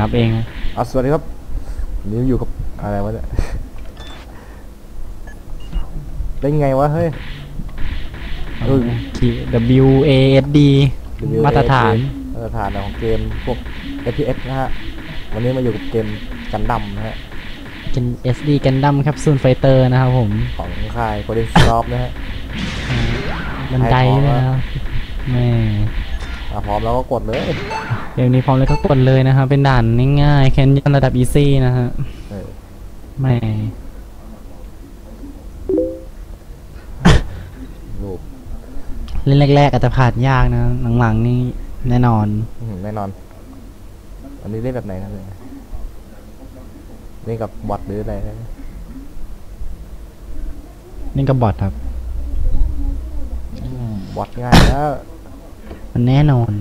นับเองนะเอาสวัสดีครับวันนี้อยู่กับอะไรวะเนี่ยได้ไงวะเฮ้ย เออ ขีด W A S D มาตรฐาน มาตรฐานของเกมพวก FPS นะฮะ วันนี้มาอยู่กับเกมกันดั้มนะฮะ เป็น S D กันดั้มแคปซูลไฟเตอร์นะครับผมของค่าย Golden s o f t นะฮะบันไดให้พร้อมด้วยแล้วนะครับแม่อะพร้อมแล้วก็กดเลย เดี๋ยวนี้พร้อมเลยก็กดเลยนะครับ เป็นด่านง่ายๆแคนยอนระดับอีซี่นะฮะเออแม่รูปเล่นแรกๆอาจจะผ่านยากนะ หลังๆนี่แน่นอนอื้อหือแน่นอน อันนี้เล่นแบบไหนครับเนี่ยเล่นกับบอทหรืออะไรนะนี่ก็บอทครับบอทง่ายแล้วมันแน่นอน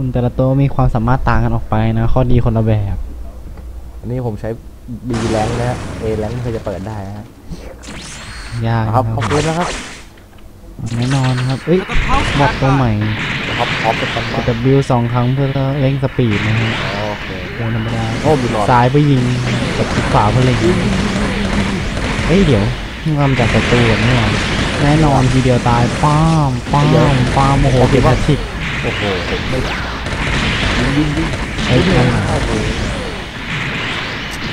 คุณแต่ละตัวมีความสามารถต่างกันออกไปนะ ข้อดีคนละแบบ อันนี้ผมใช้ B แรงนะฮะ A แรงไม่เคยจะเปิดได้นะฮะยากเอานะคครัรับบขอบคุณนะครับแน่นอนครับ เอ้ยบอกตัวใหม่ครับพร้อมเป็นกันกบ้าด W สองครั้งเพื่อเร่งสปีดนะฮะโอเคโอ้ธรรมดาโอ้มีหลอดซ้ายไปยิงกับคลิกขวาเพื่อเล็งเฮ้ยเดี๋ยวนี่ความจากศัตรูแน่นอนแน่นอนทีเดียวตายป้ามป้ามป้ามโอ้โหเก็บแพทริกโอ้โหผมไม่ ยิงยิงยิงเฮ้ยยิงข้างหลังโอ้โห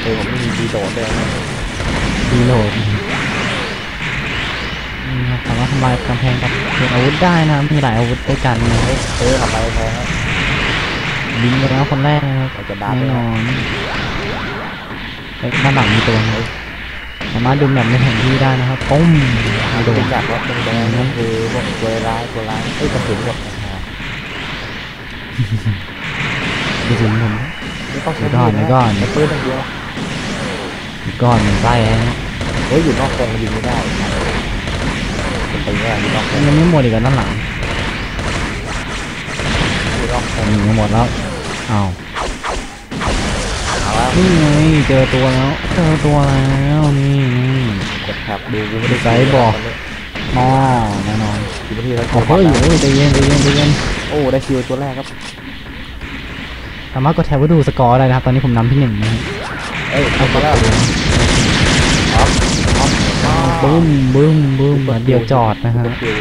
เออผมไม่มีดีโดดเลยนะดีโหลดนี่ครับสามารถทำลายกำแพงกับเก็บอาวุธได้นะมีหลายอาวุธด้วยกันนะเฮ้ยเออทำไมแพ้ฮะบินไปแล้วคนแรกนะครับเราจะดับแน่เลยนนะอนเอ้ยด้านหลังมีตัวนะสามารถดูแบบในแผนที่ได้นะครับปุ้มดูโดนจากรถแดงๆนั่นคือพวกตัวร้ายตัวร้ายเอ้ยกระสุนหมดนะ ฮะดูสิผมไม่ต้องใช้เดี๋ยวก่อนมีดะเดี๋ยวก่อนใช้ปืนอย่างเดียวก่อนมันไส้ฮะเฮ้ยอยู่นอกกรงมันยิงไม่ได้เป็นไปไม่ได้อยู่นอกกรงยังไม่หมดอีกเหรอด้านหลังอยู่นอกกรแต่งหนีหมดแล้วอ้าวเอาแล้วนี่ไงเจอตัวแล้ว เจอตัวแล้วนี่นี่กดแท็บดูกูไม่ได้ไซส์บอกมอแน่นอนกี่นาทีแล้วโอ้โหอยู่ใจเย็นใจเย็นใจเย็นโอ้ได้คิวตัวแรกครับ สามารถกดแท็บไว้ดูสกอร์ได้นะครับ ตอนนี้ผมนำที่หนึ่งนะเอ้ยทำมาแล้วอ๊อฟอ๊อฟอ๊อฟบึ้มบึ้มบึ้มเดียวจอดนะฮะเปอร์คิว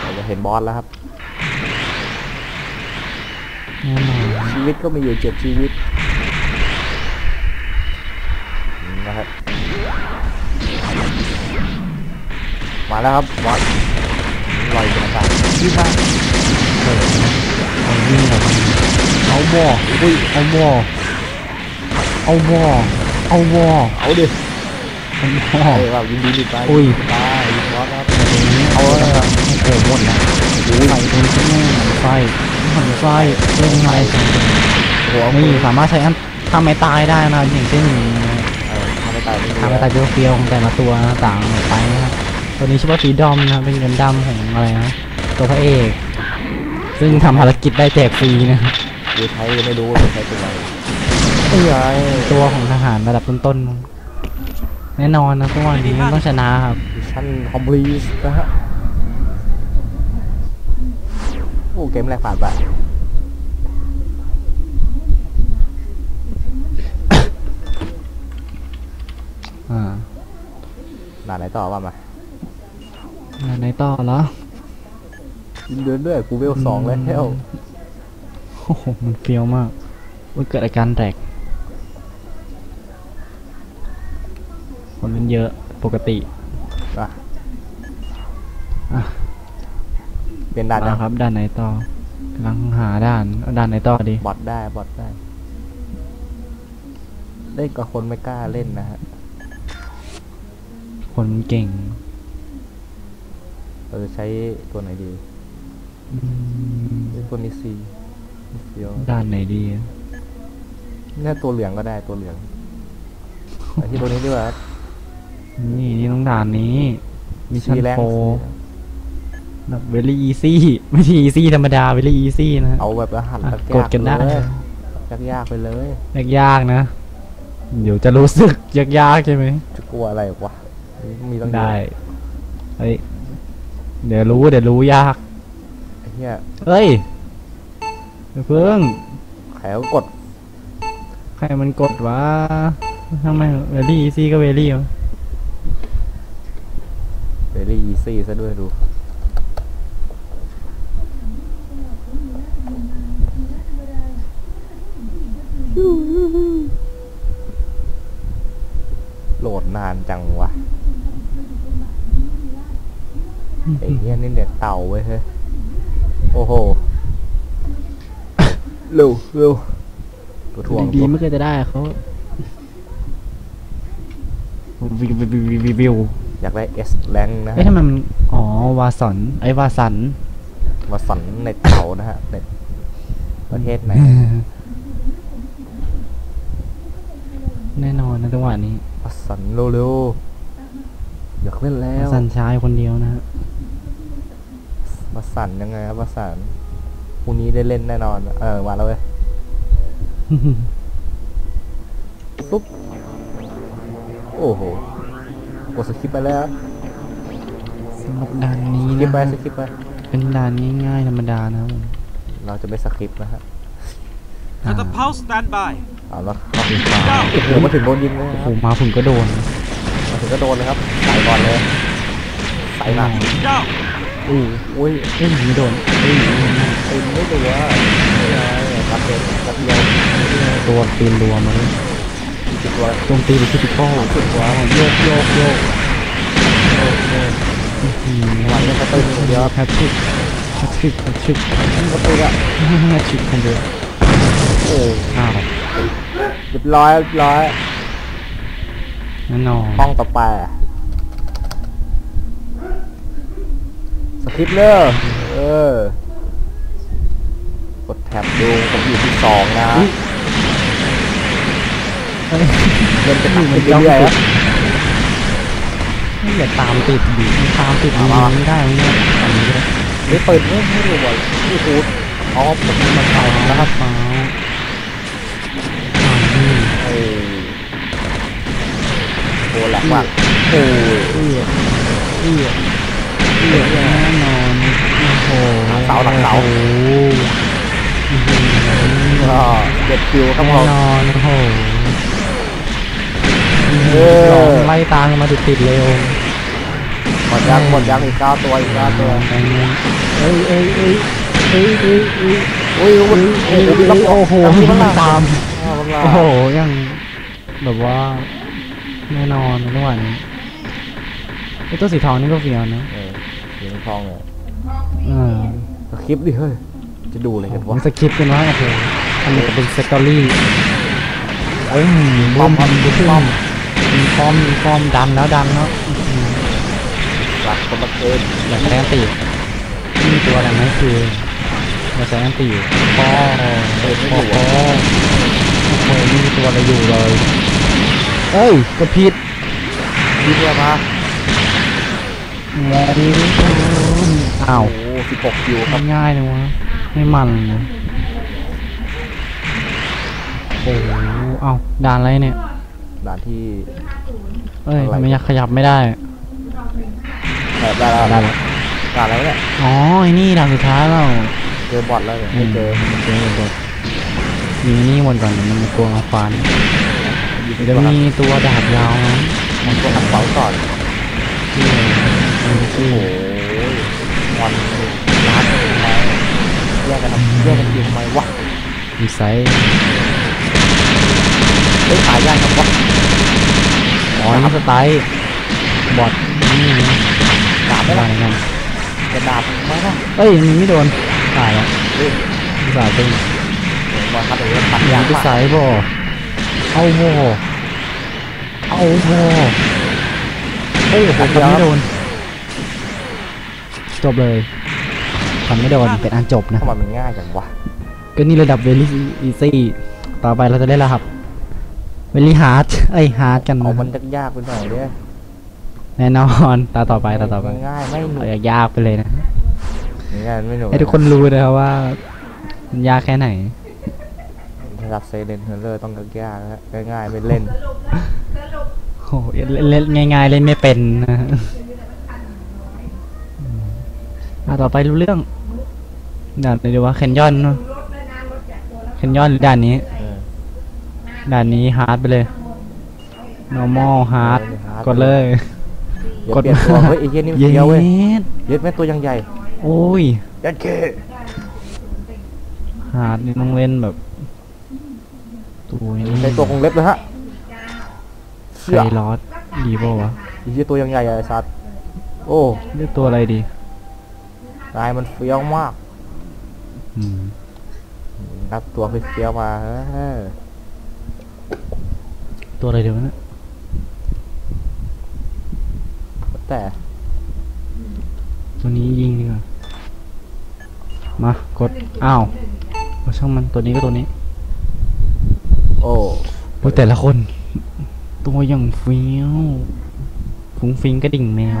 เราจะเห็นบอสแล้วครับชีวิตก็มีอยู่เจ็ดชีวิตนะครับมาแล้วครับบอสลอยเป็นอากาศที่มาเเอาบออุ้ยเอาบอเอาบอเอาบอเอาดิเอาบอเอ้ยว่ายิงดีดีไปอุ้ยตายยิงบอสครับเอาแล้วครับโอ้โหหมดแล้วใส่เป็นชิ้นแม่ไส้หันไส้เรื่องไงหัวนี่สามารถใช้อันทำไม้ตายได้นะครับอย่างเช่นเออทำไม่ตายไม่ทำไม้ตายเฟี้ยวๆของแต่ละตัวต่างออกไปนะครับตัวนี้ชื่อว่าฟีดอมนะครับเป็นเงินดำของอะไรนะตัวพระเอก ซึ่งทำภารกิจได้แจกฟรีนะครับ ดูใช้ไม่รู้ว่าใช้เป็นอะไรเอ้ยไอ้ตัวของทหารระดับต้นๆ แน่นอนนะตัวนี้มันต้องชนะครับมิชชั่นคอมพลีทนะฮะ โอ้เกมแรกผ่านไปอ่าด่านไหนต่อว่ามาในต่อแล้วยิงเดินด้วยกูเวลสองแล้วโอ้โห มันเฟี้ยวมากมันเกิดอาการแตก คนเล่นเยอะ ปกติอะอะเป็นด่านมายังครับ ด้านไหนต่อกำลังหาด้านเอาด้านไหนต่อดี บอทได้บอทได้ เล่นกับคนไม่กล้าเล่นนะฮะ คนเก่งเราจะใช้ตัวไหนดีอืม เล่นตัวนี้ซี เดียวด้านไหนดีเนี่ยตัวเหลืองก็ได้ตัวเหลืองไปที่ตัวนี้ดีกว่านี่นี่ต้องด่านนี้มิชชั่นซีแรงโฟแบบเวลี่อีซี่ไม่ใช่อีซี่ธรรมดาเวลี่อีซี่นะเอาแบบรหัสอะยากกดกันได้เลยยากๆไปเลยยากๆนะ เดี๋ยวจะรู้สึกยากๆใช่ไหมจะกลัวอะไรวะมีต้องเยอะได้เฮ้ยเดี๋ยวรู้เดี๋ยวรู้ยากไอ้เหี้ยเฮ้ย อย่าเพิ่งใครเขากด ใครมันกดวะทำไมเวลี่ซี่ก็เวลี่วะเ e รี่อีซี่ซะด้วยดู โหลดนานจังวะไอ้เนี้ยนี่เด็ดเต่าเว้ยเฮ้ย โอ้โห เร็วเร็วตัวถ่วงดีตัวๆไม่เคยจะได้เขาวิววิววิววิววิววิวอยากได้ S แรงนะเอ๊ะฮะทำไมมัน อ๋อ วาสันไอ้วาสันมาสันในเต่านะฮะในประเทศไหนแน่นอนนะจังหวะนี้มาสันเร็วๆอยากเล่นแล้ววาสันชายคนเดียวนะฮะมาสันยังไงครับมาสัน พรุ่งนี้ได้เล่นแน่นอน เออมาแล้วเว้ย ปุ๊บ โอ้โห กดสคริปต์ไปแล้วสำหรับด่านนี้สคริปนะต์ไปฮะสคริปต์ไป เป็นด่านง่ายๆธรรมดานะครับผมเราจะไม่สคริปต์นะฮะ Catapult stand by. เอาละครับโอ้โหมาถึงโดนยิงเลยโอ้นะโหครับมาผมก็โดน มาถึงก็โดนเลยครับใส่ก่อนเลยใส่หนัก Go. อู้อุ้ยเอ้ยไม่โดนเอ้ยตีนไม่ตัวไม่ไงรับเดียวรับเดียวตัวปีนรัวมาเลยสิบตัวโจมตีหรือคิติคอลสิบตัวโยกโยกโยกอืมวันนี้เขาตื่นคนเดียวแฮตทริกแฮตทริกแฮตทริกก็ตื่นอะแฮตทริกคนเดียวโอ้อ้าวเรียบร้อยเรียบร้อยแน่นอนห้องต่อไป อะสคริปต์เนอร์เออ กดแท็บดูผมอยู่ที่สองนะเฮ้ยเดินจะตัดไปเรื่อยๆครับไม่อย่าตามติดดิตามติดเอามันมาไม่ได้มันเนี่ยอันนี้ก็ได้นี่เปิดไม่ไม่รู้ว่านี่คูดอ๋อผมมันใส่นะนะคครัรับบฟ้าอ่านี่เออโอ้แหลกว่ะโอ้ยเอื้อเอื้อ เอื้อแน่นอนโอ้โหหลังเสาหลังเสาโอ้โหอื้อหือก็เด็ดคิวครับผแน่มนอนโอ้โหเออลองไล่ตามกันมาติดๆเร็วหมดยังหมดยังอีกเก้าตัวอีกเก้าตัวเอ้ยเอ้ยเอ้ยเอ้ยเอ้ยเอ้ยอุ้ยอุ้ยเอ้ยโอ้เอ้ยโหโอ้โหมีมันตาตามมโอ้โอ้โหยังแบบว่าแน่นอนในจังหวะนี้ไอตัวสีทองนี่ก็เฟี้ยวนะเออสี ทองเลยเออสคริปต์ดิเฮ้ย จะดูอะไรกันวะมันสคริปต์กันว่าโอ้โหอันนี้ก็เป็นสตอรี่เอ้ยป้อมป้อมป้อมมีป้อมมีป้อมดันแล้วดันแล้วอื้อหือหลักคนละเกินอยากแสดงตีมีตัวอะไรไหมคืออยากแสดงตีป้อเปิดไม่โอ้อยู่โหอะโอ้โหไม่มีตัวอะไรอยู่เลยเอ้ยกระพิดคิดว่ามา แง่ดีอ้าวโอ้สิบหกคิวครับง่ายเลยวะไม่มันเลยโอ้โหเอ้าด่านอะไรเนี่ย ด่านที่เอ้ยอะไรทำไมยังขยับไม่ได้แบบได้แล้วได้แล้วด่านอะไรวะเนี่ยอ๋อไอ้นี่ด่านสุดท้ายแล้วเจอบอทแล้วเนี่ยไม่เจอเจอหมดมีนี่หมดก่อนเดี๋ยวมันกลัวมาฟันอยู่ที่เดี๋ยวตัวมีตัวดาบยาวนะมันตัวหักเสาก่อนที่มัน โอ้ชื่อโหวันร้านทำไมแยกกันทำแยกกันยิงทำไมวะมีไซส์เฮ้ยตายยากจังวะอ๋อนี่สไตล์บอทนี่นะดาบไม่ไม่ได้ได้เหมือนกันจะดาบไหมนะเอ้ยมันไม่โดนตายแล้วเฮ้ยสายตึงบอลครับเดี๋ยวตัดอยายากกไปมากสายบ่เอาบ่เอาบ่เอ้ยผมทำไม่โดน จบเลยทำไม่โดนเป็นอันจบนะทำไมมันง่ายจังวะก็นี่ระดับเวลี่อีซี่ต่อไปเราจะได้ระดับเวลี่ฮาร์ดไอยฮาร์ดกันเอานะมันยากๆไปหน่อยเนี่ยแน่นอนตาต่อไปตาต่อไปง่ายๆไม่หนุกเอายากๆไปเลยนะง่ายๆไม่หนุกให้ทุกคนรู้นะครับว่ามันยากแค่ไหนระดับเซเลนเฮอร์เลอร์ต้องยากๆนะง่ายๆไม่เล่นโอ้โหเล่นง่ายๆเล่นไม่เป็นนะฮะ อะต่อไปรู้เรื่องเดี๋ยวเดี๋ยวว่าแคนยอนเนอะแคนยอนหรือด่านนี้ เออด่านนี้ฮาร์ดไปเลย normal hard เออ hard กดเลยเดี๋ยวกดเปลี่ยนตัวเฮ้ยไอ้เหี้ยนี่มันเย็เฟี้ยวเว้ยดเย็ดแม่ตัวยังใหญ่โอ้ยยัดเคฮาร์ดนี่ต้องเล่นแบบตัวนี้ใช้ตัวคงเล็บเลยฮะไคเชี่ยลอสดีป่าวะไอ้เหี้ยตัวยังใหญ่อะไอ้สัตว์โอ้เลือกตัวอะไรดี นายมันเฟี้ยวมากอืมรับตัวเฟี้ยวๆมาเออตัวอะไรเดี๋ยวนะแต่ตัวนี้ยิงดีกว่า มากด อ้าวเอาช่างมันตัวนี้ก็ตัวนี้ โอ้โอ้ยแต่ละคน ตัวอย่างเฟี้ยวฟุ้งฟิงกระดิ่งแมว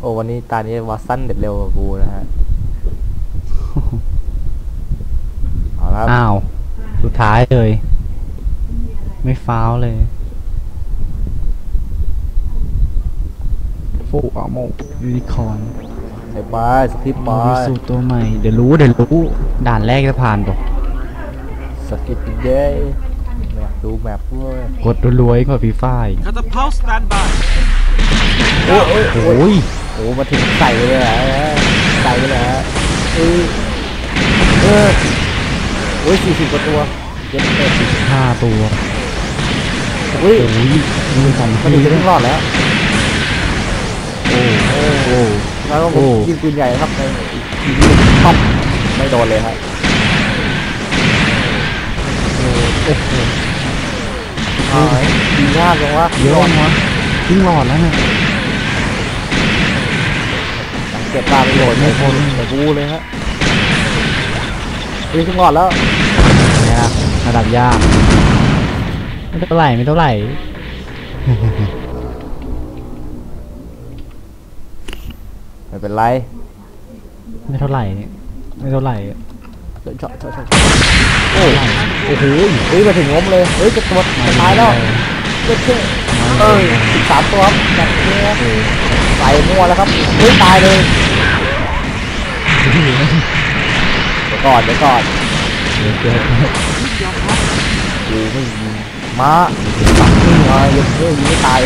โอ้วันนี้ตานี้วาสั้นเด็ดเร็วกว่ากูนะฮะเอาละครับอ้าว สุดท้ายเลย ไม่ฟ้าวเลยฟูอาโมยูนิคอร์นใส่ไปสคริปต์ไปมีสูตรตัวใหม่ เดี๋ยวรู้เดี๋ยวรู้ ด่านแรกจะผ่านปะสกิปต์เย้ไม่อยากดูแมปด้วยกดรวยๆกว่าฟีฟ่าอีก Catapult stand by. โอ้ โอ้โอ้ยโอ้มาถึงใส่เลยเหรอใส่เลยเหรอเออเออโอ้ยสี่สิบกว่าตัวเจ็ดเป็ดห้าตัวโอ้ยโอ้ยมีสองมันทีถึงจะต้องรอดแล้วโอ้โอ้แล้วก็ผโอ้มยิงปืนใหญ่นะครับในทีนี้ท็อปไม่โดนเลยครับโอ้โหหายดียากจังวะเยอะวะ ทิ้งหลอดแล้วเนี่ยสังเก็บตาไปโดนไม่ไม่พ้พ้นนแต่กูเลยฮะเฮ้ยถึงรอดแล้วยากระดับยากไม่เท่าไหร่ไม่เท่าไหร่ไม่เป็นไร ไม่เท่าไหร่ไม่เท่าไหร่เฉาะเฉาะเฉาะเฉาะโอ้โอ้โหเฮ้ยมาถึงงมเลย เฮ้ยจะตัวจะตายแล้วเจ๊ เจ๊เอ้ยสิบสามตัวครับแบบนี้นะใส่มั่วแล้วครับเฮ้ยตายเลยเดี๋ยวก่อนเดี๋ยวก่อนเดี๋ยวเจอกูไม่ยิงม้าสักนี่ไงยังเฮ้ยยิงไม่ตาย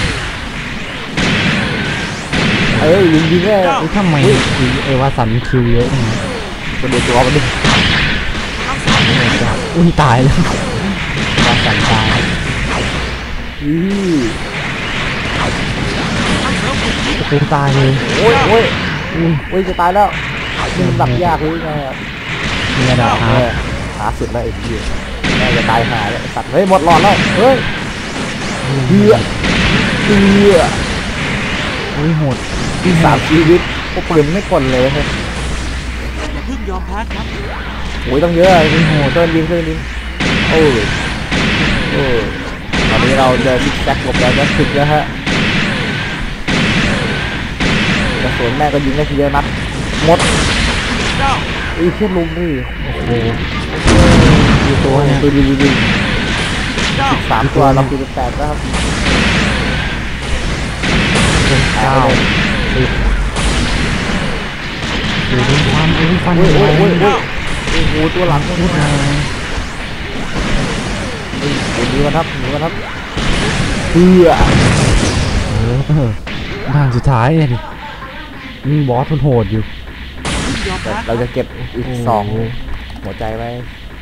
เอ้ยยิงยิงแน่เฮ้ยทำไมคือไอ้วาสันคิวเยอะจังวะคนดูตัวมันดิอุ้ยตายแล้ววาสันตายอือ โอ้โหตายเลยโอ้ยโอ้ยอุ้ยโอ้ยจะตายแล้วนี่มันดับยากหรือไงอะมีระดับฮาเอร์ดอหาสุดแล้วไอ้เหี้ยแม่งจะตายหาแล้วไอ้สัตว์เฮ้ยหมดหลอดแล้วเฮ้ยเหี้ยเหี้ยอุ้ยโหดที่สามชีวิตพวกปืนไม่กลเลยเฮ้ยอย่าเพิ่งยอมแพ้ครับโอ้ยต้องเยอะไอ้โหเชิญยิงเชิญยิงโอ้ยโอ้ยตอนนี้เราเจอซิกแซกหลบแล้วจะถึกแล้วฮะ นแม่ก็ยิงได้ทีเดียวนัดหมดอ้เชี่ยลุงนี่โอ้โหกี่ตัวเนี่ยดูดูดูดูสามตัวเราคือแปดนะครับเก้าสิบดูดิความอุ้ยฟันโอ้ยโอ้ยโอ้ยโอ้โหตัวหลังพูดแรงเฮ้ยโอ้ยหนีมาครับหนีมาครับเพื่อเออด่านสุดท้ายเลยดิ มีบอสมันโหดอยู่ยอมแต่แพ้เราจะเก็บอีกโอ้สองหัวใจไว้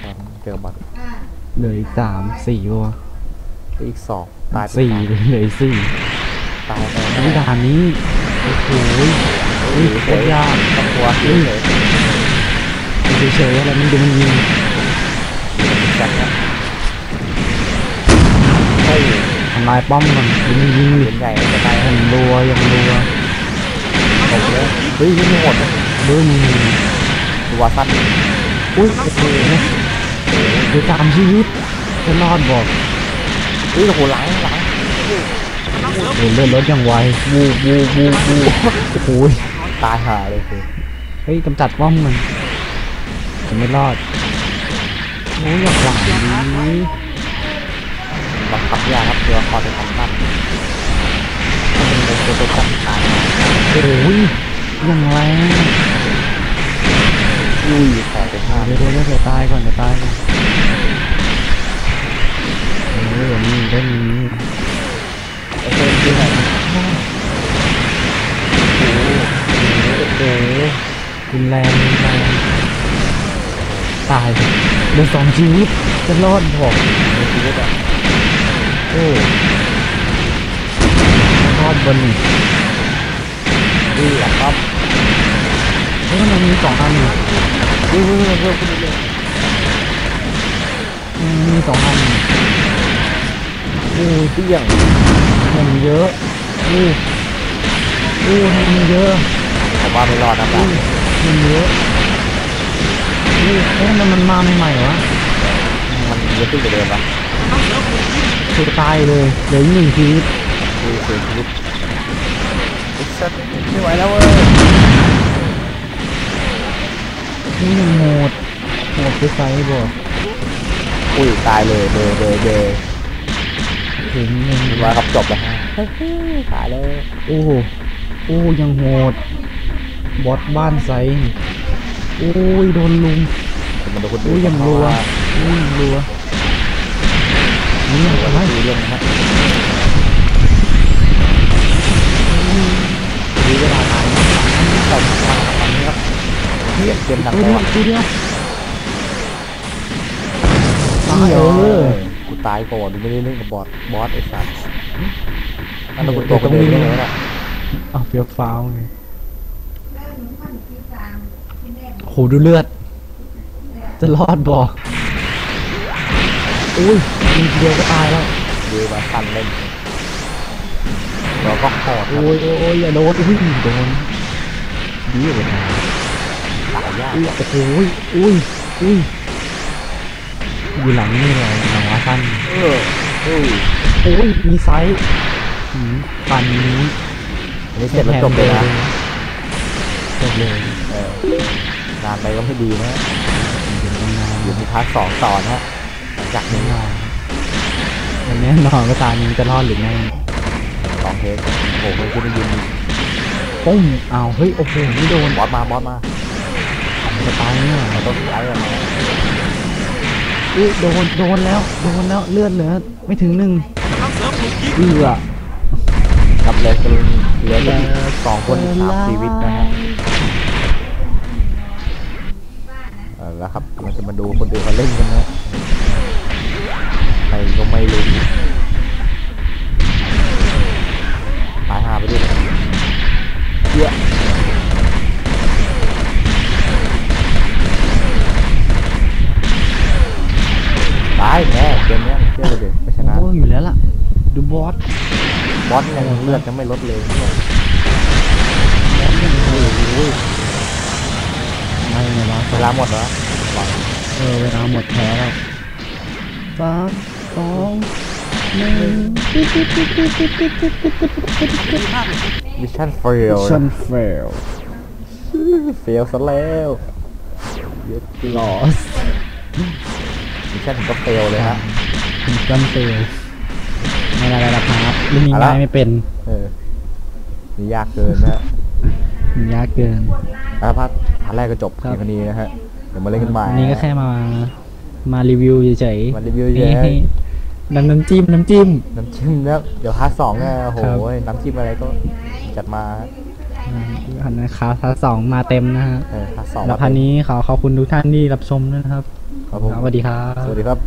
ตอนเจอมันเหลืออีกสามสี่วะอีกสองตายไปสี่เหลืออีกสี่ตายไปอุ้ยด่านนี้โอ้โหโอ้ยโคตรยากต้องกลัวเฉยเลยเฉยๆอะไรมันดูมันยิงจัดนะเฮ้ยทำลายป้อมมันยิงยิงเหรียญใหญ่จะตายยัให้งรัวยังรัว ตกเลยเฮ้ยนี่หมดนะบึ้มตัวสั้นอุ้ยโอ้โหเดี๋ยวตามชีวิตจะรอดบอกเฮ้ยโอ้โหหลังหลังเดินเลื่อนรถอย่างไววูบวูบวูบวูโอ้โหตายหาเลยคือเฮ้ยกำจัดป้อมมันจะไม่รอดโอ้ยอยากหลังนี้บังคับยาครับตัวละครเป็นของตั้น โอ้ยยังแรงอุ้ยแผลเป็นห้าเดี๋ยวเดี๋ยวเดี๋ยวตายก่อนเดี๋ยวตายก่อนเออนี่เล่นนี้โอเคจริงๆอะโอ้โหรุนแรงรุนแรงตายเหลือสองชีวิตจะรอดบอกในชีวิตอะโอ้รอดบน นี่ดีอะครับเฮ้ยมันมีสองอันนี่วิ่งวิ่งวิ่งเฮ้ยเฮ้ยมีสองอันอู้เตี้ยงมันเยอะอู้อู้ให้มันเยอะผมว่าไม่รอดนะครับมันเยอะอู้เฮ้ยทำไมมันมาใหม่ๆวะมันเยอะขึ้นกว่าเดิมปะคือตายเลยเหลือหนึ่งชีวิตดูเสียชีวิต สัตว์ไม่ไหวแล้วเว้ยนี่ยังโหมดโหมดไปไซส์บอกอุ้ยตายเลยเดเดเดถึงยังเรียบร้อยครับจบแล้วฮะตายเลยโอ้โหโอ้ยังโหดบอสบ้านไซส์โอ้ยโดนลุมมันดูคนโอ้อื่ยนยังรัวโอ้ยยังรัวนี่ยังรัวไงดูเรื่องนะ จบมาตอนนี้ครับเทียบเกมทางตัวโลเดียวกตัวเดียวตายเอเอออกูตายก่อนไม่ได้เล่นกับบอสบอสไอ้สัตว์นั่นเราคุณตัวคนเดิมได้ไงวะน่ะเอาเปียกฟ้าวไงโหดูเลือด จะรอดบ่อุ้ยมีเดียวก็ตายแล้วดูมาฟันเล่นเราก็โหดครับโอ้ยโอ้ยโอ้ยอย่าโดนอุ้ยโดน ดีเลยตายยากอุ้ยโอ้โหอุ้ยอุ้ยอุ้ยอยู่หลังนี่เลยหลังวาสั้นเออเออโอ้ยมีไซส์หืมปันนี้อันนี้เสร็จแล้วจบเลยนะจบเลยเออนานไปก็ไม่ดีนะเดี๋ยวมันนานเดี๋ยวมีพาร์ทสองต่อนะฮะหลังจากแน่นี้นอนมันแน่นอนว่าตานี้จะรอดหรือไม่สองเทสโอ้โหมันขึ้นมายืน ปุ้มอ้าวเฮ้ยโอ้โหไม่โดนบอสมาบอสมาจะตายเนี่ยเราต้องสุดท้ายแล้วนะอุ้ยโดนโดนแล้วโดนแล้วเลือดเหลือไม่ถึงหนึ่งทั้งเสริมถูกยิงเอือรับเลยกันเหลือกันสองคนสามชีวิตนะฮะเออแล้วครับมันจะมาดูคนอื่นเขาเล่นกันนะใครก็ไม่รู้ บอสบอสยังเลือดยังไม่ลดเลยเนี่ยไม่ไงวะเวลาหมดแล้วหวังเออเวลาหมดแพ้แล้วสามสองหนึ่งดีมากเลยครับมิชชั่นเฟลชันเฟลเฟลซะแล้วเยอะจริงลอสมิชชั่นถึงก็เฟลเลยฮะชันเฟล ไม่ได้แล้วครับเล่นเอาละง่ายไม่เป็น เออนี่ยากเกินนะฮะมันยากเกินแล้วพาร์ทพาร์ทแรกก็จบครับเพียงเท่านี้นะฮะ เดี๋ยวมาเล่นกันใหม่อันนี้ก็แค่มา มารีวิวเฉยๆมารีวิวนี่เฉยให้น้ำน้ำจิ้มน้ำจิ้ม น้ำจิ้มนะเดี๋ยวพาร์ทสองเนี่ยโอ้โห ครับ น้ำจิ้มอะไรก็จัดมาอันนะครับพาร์ทสองมาเต็มนะฮะเออพาร์ทสองแล้วพันนี้ขอขอบคุณทุกท่านที่รับชมด้วยนะครับครับผม สวัสดีครับ สวัสดีครับ